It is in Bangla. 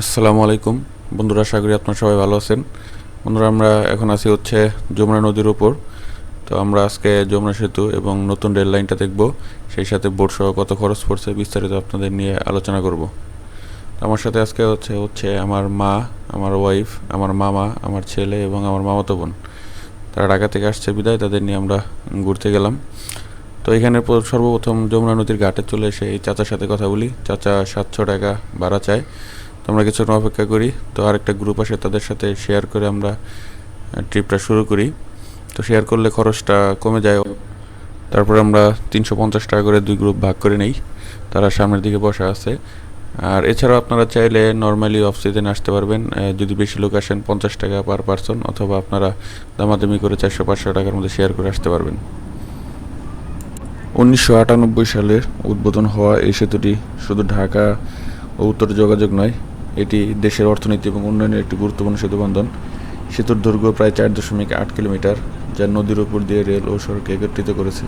আসসালামু আলাইকুম। বন্ধুরা, আশা করি আপনারা সবাই ভালো আছেন। বন্ধুরা, আমরা এখন আছি হচ্ছে যমুনা নদীর উপর। তো আমরা আজকে যমুনা সেতু এবং নতুন রেল লাইনটা দেখব। সেই সাথে বোট সহ কত খরচ পড়ছে বিস্তারিত আপনাদের নিয়ে আলোচনা করব। আমার সাথে আজকে হচ্ছে হচ্ছে আমার মা, আমার ওয়াইফ আমার মামা, আমার ছেলে এবং আমার মামাতো বোন। তারা ঢাকা থেকে আসছে বিদায়, তাদের নিয়ে আমরা ঘুরতে গেলাম। তো এখানে সর্বপ্রথম যমুনা নদীর ঘাটে চলে এসে এই চাচার সাথে কথা বলি। চাচা সাতশো টাকা ভাড়া চায়। তো আমরা কিছুক্ষণ অপেক্ষা করি, তো আরেকটা গ্রুপ আসে তাদের সাথে শেয়ার করে আমরা ট্রিপটা শুরু করি। তো শেয়ার করলে খরচটা কমে যায়। তারপর আমরা তিনশো পঞ্চাশ টাকা করে দুই গ্রুপ ভাগ করে নেই। তারা সামনের দিকে বসা আছে। আর এছাড়াও আপনারা চাইলে নর্মালি অফ সিজনে আসতে পারবেন। যদি বেশি লোক আসেন পঞ্চাশ টাকা পার পারসন অথবা আপনারা দামাদামি করে চারশো পাঁচশো টাকার মধ্যে শেয়ার করে আসতে পারবেন। উনিশশো আটানব্বই সালে উদ্বোধন হওয়া এই সেতুটি শুধু ঢাকা ও উত্তর যোগাযোগ নয় এটি দেশের অর্থনীতি এবং উন্নয়নের একটি গুরুত্বপূর্ণ সেতু বন্ধন সেতুর দৈর্ঘ্য প্রায় চার দশমিক আট কিলোমিটার, যা নদীর উপর দিয়ে রেল ও সড়কে একত্রিত করেছে।